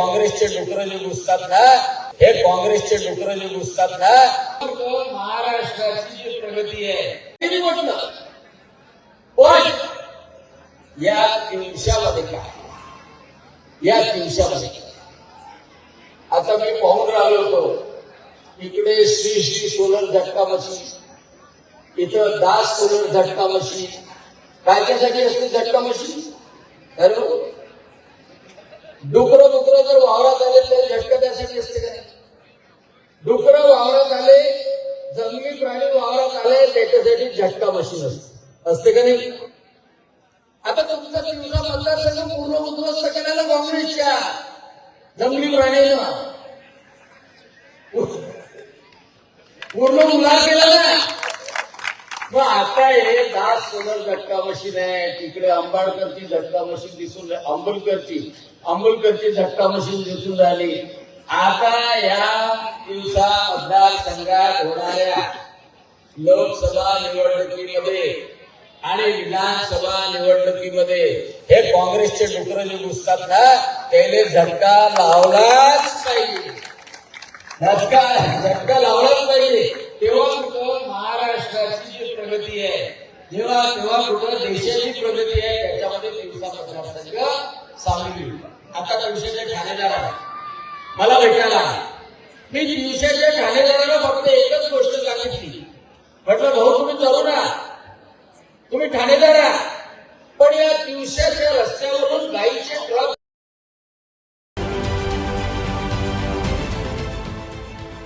काँग्रेसचे डुकर जे घुसतात ना हे काँग्रेसचे डुकर जे घुसतात ना महाराष्ट्राची जी प्रगती आहे म्हटलं पण या दिवसामध्ये काय? या दिवसामध्ये? आता मी पाहून राहिलो होतो इकडे श्री श्री सोलर झटका मशीन इथं दास सोलर झटका मशीन काय त्यासाठी असते झटका मशीन हॅलो? डुकरं डुकरं जर वावरात आले तर झटका त्यासाठी असते का नाही? डुकरं वावरात आले जंगली प्राणी वावरात आले त्याच्यासाठी झटका मशीन असते. असते का नाही? आता तुमचा तुमचा मतदारसंघ पूर्ण उद्ध्वस्त केला काँग्रेसच्या जंगली प्राण्यांना पूर्ण उल्हास केला ना मग आता हे दास सोलर झटका मशीन आहे तिकडे आंबाडकरची झटका मशीन दिसून रा- आंबोलकरची झटका मशीन दिसून राहिली. आता या दिवसा मतदारसंघात होणाऱ्या लोकसभा निवडणुकीमध्ये आणि विधानसभा निवडणुकीमध्ये हे काँग्रेसचे डुकर जे घुसतात ना त्याने झटका लावलाच पाहिजे झटका झटका लावलाच पाहिजे तेव्हा महाराष्ट्राची प्रगती आहे. जेव्हा तेव्हा कुठं देशाची प्रगती आहे त्याच्यामध्ये दिवसा मतदारसंघ सामील होईल आता दिवसाच्या ठाणेदाराला. मला भेटायला मी दिवसाच्या ठाणेदाराला फक्त एकच गोष्ट सांगितली. म्हटलं भाऊ तुम्ही तरुण आहात. तुम्ही ठाणेदार पण या दिवसाच्या